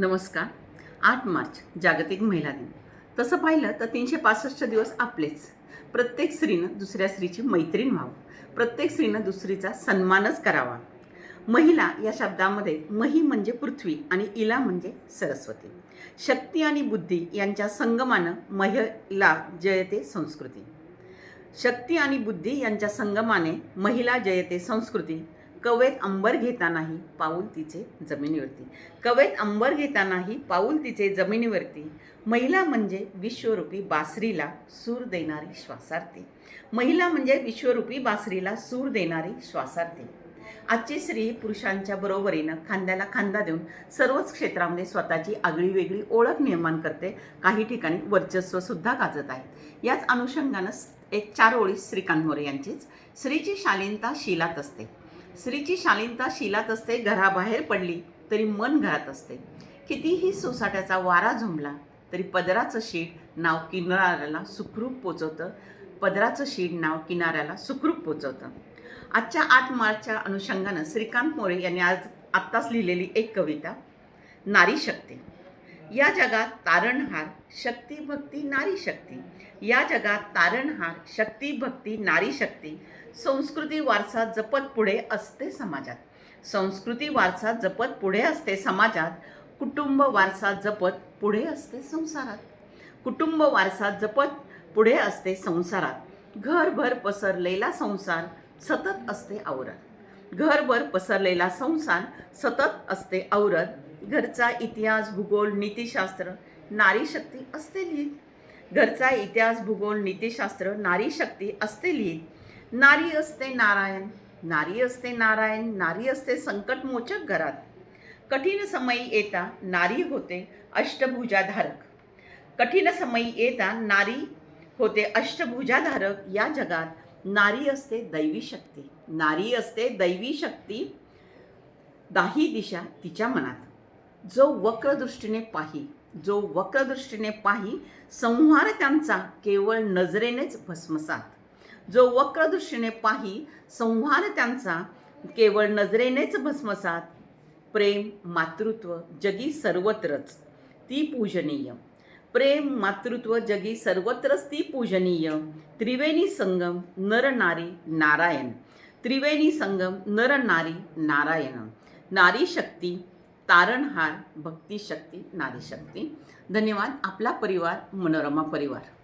नमस्कार. आठ मार्च जागतिक महिला दिन. तसं पाहिलं तर तीनशे पासष्ट दिवस आपलेच. प्रत्येक स्त्रीनं दुसऱ्या स्त्रीची मैत्रीण व्हावं. प्रत्येक स्त्रीनं दुसरीचा सन्मानच करावा. महिला या शब्दामध्ये मही म्हणजे पृथ्वी आणि इला म्हणजे सरस्वती. शक्ती आणि बुद्धी यांच्या संगमानं महिला जयते संस्कृती. शक्ती आणि बुद्धी यांच्या संगमाने महिला जयते संस्कृती. कवेत अंबर घेतानाही पाऊल तिचे जमिनीवरती. कवेत अंबर घेतानाही पाऊल तिचे जमिनीवरती. महिला म्हणजे विश्वरूपी बासरीला सूर देणारी श्वासार्थी महिला म्हणजे विश्वरूपी बासरीला सूर देणारी श्वासार्थी आजची स्त्री पुरुषांच्या बरोबरीनं खांद्याला खांदा देऊन सर्वच क्षेत्रामध्ये स्वतःची आगळी वेगळी ओळख निर्माण करते. काही ठिकाणी वर्चस्वसुद्धा गाजत आहे. याच अनुषंगानं एक चार ओळी श्रीकांत मोरे यांचीच. स्त्रीची शालीनता शिलात असते. स्त्रीची शालीनता शिलात असते घराबाहेर पडली तरी मन घरात असते. कितीही सोसाट्याचा वारा झुंबला तरी पदराचं शीट नाव किनाऱ्याला सुखरूप पोचवतं. पदराचं शीट नाव किनाऱ्याला सुखरूप पोचवतं. आजच्या आठ मार्चच्या अनुषंगानं श्रीकांत मोरे यांनी आज आत्ताच लिहिलेली एक कविता नारी शक्ती. या जगात तारणहार शक्ती भक्ती नारी शक्ती. या जगात तारणहार शक्ती भक्ती नारी शक्ती. संस्कृती वारसा जपत पुढे असते समाजात. संस्कृती वारसा जपत पुढे असते समाजात. कुटुंब वारसा जपत पुढे असते संसारात. कुटुंब वारसा जपत पुढे असते संसारात. घरभर पसरलेला संसार सतत असते औरत घरभर पसरलेला संसार सतत असते औरत घरचा इतिहास भूगोल नीतिशास्त्र नारी शक्ती असते लिहित. घरचा इतिहास भूगोल नीतिशास्त्र नारी शक्ती असते लिहित. नारी असते नारायण नारी असते नारायण नारी असते संकटमोचक घरात. कठीण समयी येता नारी होते अष्टभुजाधारक. कठीण समयी येता नारी होते अष्टभुजाधारक या जगात. नारी असते दैवी शक्ती. नारी असते दैवी शक्ती. दाही दिशा तिच्या मनात. जो वक्र दृष्टीने पाही जो वक्रदृष्टीने पाही संहार त्यांचा केवळ नजरेनेच भस्मसात. जो वक्र दृष्टीने पाही संहार त्यांचा केवळ नजरेनेच भस्मसात. प्रेम मातृत्व जगी सर्वत्रच ती पूजनीय. प्रेम मातृत्व जगी सर्वत्रच ती पूजनीय. त्रिवेणी संगम नर नारी नारायण. त्रिवेणी संगम नर नारी नारायण. नारी शक्ती तारणहार भक्ती शक्ती नारी शक्ती धन्यवाद. आपला परिवार मनोरमा परिवार.